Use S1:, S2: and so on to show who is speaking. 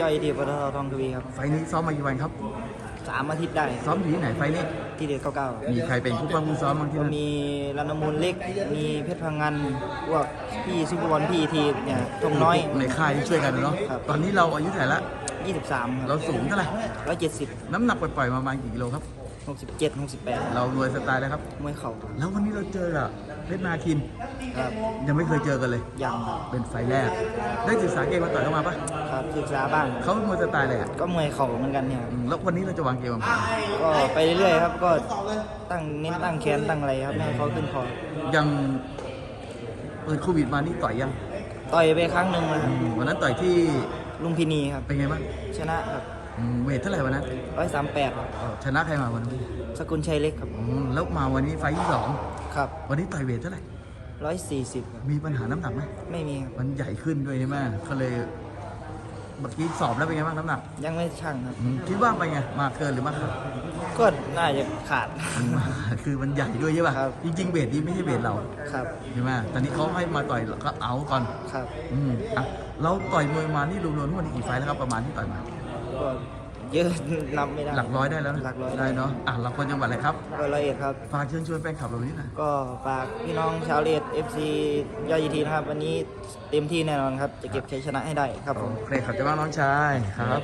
S1: ย่อยที่ปตททองทวีครับ
S2: ไฟล์นี้ซ้อมมากี่วันครับ
S1: สามอาทิตย์ได้
S2: ซ้อมอยู่ที่ไหนไฟล์นี้
S1: ที่เด็ดเก้าเก้า
S2: มีใครเป็นผู้ป้องผู้ซ้อมบ้างที่
S1: ก็
S2: นั่น
S1: มีรันมูลเล็ก มีเพชรพังงันพวกพี่ซุปเปอร์บอลพี่ทีเนี่ยทงน้อย
S2: ในค่ายที่ช่วยกันเนาะ
S1: ครับ
S2: ตอนนี้เราอายุเท่าไหร่ละ
S1: 23ค
S2: เรา
S1: รับ
S2: สูงเท่าไหร่
S1: 170
S2: น้ำหนักปล่อยๆมาประมาณกี่กิโลครับ
S1: 67 68
S2: เรารวยสไตล์แล้วครับ
S1: มวยเข่า
S2: แล้ววันนี้เราเจอกับเพชรนาคิน
S1: ครับ
S2: ยังไม่เคยเจอกันเลย
S1: ยังครับ
S2: เป็นไฟล์แรก ได้ศึกษาเกมมาต่อยเข้ามาปะ
S1: ครับศึกษาบ้าง
S2: เขามวยสไตล์อะไรอะ
S1: ก็มวยเข่าเหมือนกันเนี่ยครับ
S2: อืมแล้ววันนี้เราจะวางเกมวางแผน
S1: ก็ไปเรื่อยๆครับก็ตั้งเน้นตั้งแขนตั้งอะไรครับไม่ให้เขาขึ้นคอ
S2: ยังเปิดโควิดมานี่ต่อยยัง
S1: ต่อยไปครั้งหนึ่งนะค
S2: อื
S1: รับ
S2: มวันนั้นต่อยที่
S1: ลุงพินีครับ
S2: เป็นไงบ้าง
S1: ชนะครับ
S2: อืม เวทเท่าไหร่วันนั้น
S1: 138ครับ
S2: เออชนะใครมาวันนั้น
S1: สกุลชัยเล็กครับ
S2: อืมแล้วมาวันนี้ไฟล์ที่สอง
S1: ครับ
S2: วันนี้ต่อยเวทเท่าไหร่
S1: 140ครับ
S2: มีปัญหาน้ำหนักไหม
S1: ไม่มีครับ
S2: มันใหญ่ขึ้นด้วยใช่ไหมก็เลยเมื่อกี้สอบแล้วเป็นไงบ้างน้ำหนัก
S1: ยังไม่ช่างครับ
S2: อืมคิดว่าไปนไงมาเกินหรือมาขาด
S1: ก็น่าจะขาด
S2: คือมันใหญ่ด้วยใช่ป่ะ
S1: ครับ
S2: จริงๆเวทนี้ไม่ใช่เวทเรา
S1: ครับ
S2: ใช่ไหมตอนนี้เขาให้มาต่อยเราก็เอาก่อน
S1: ครับ
S2: อืมอะเราต่อยมวยมานี่รวมๆทั้งหมดนี่กี่ไฟล์แล้วครับประมาณที่ต่อยมา
S1: ก็เยอะนับไม่ได้
S2: หลักร้อยได้แล้วนะ
S1: หลักร้อย
S2: ได้เนาะอะเราคนจังหวัดอะไรครับ
S1: ก็ละเอียดครับ
S2: ฝากเชิญชวนแฟนคลับเรานี้หน่อย
S1: ก็ฝากพี่น้องชาวเลด FC ย่อยยีทีนะครับ วันนี้เต็มที่แน่นอนครับ จะเก็บชัยชนะให้ได้ครับผม
S2: โอเคขอบใจมากน้องชายครับ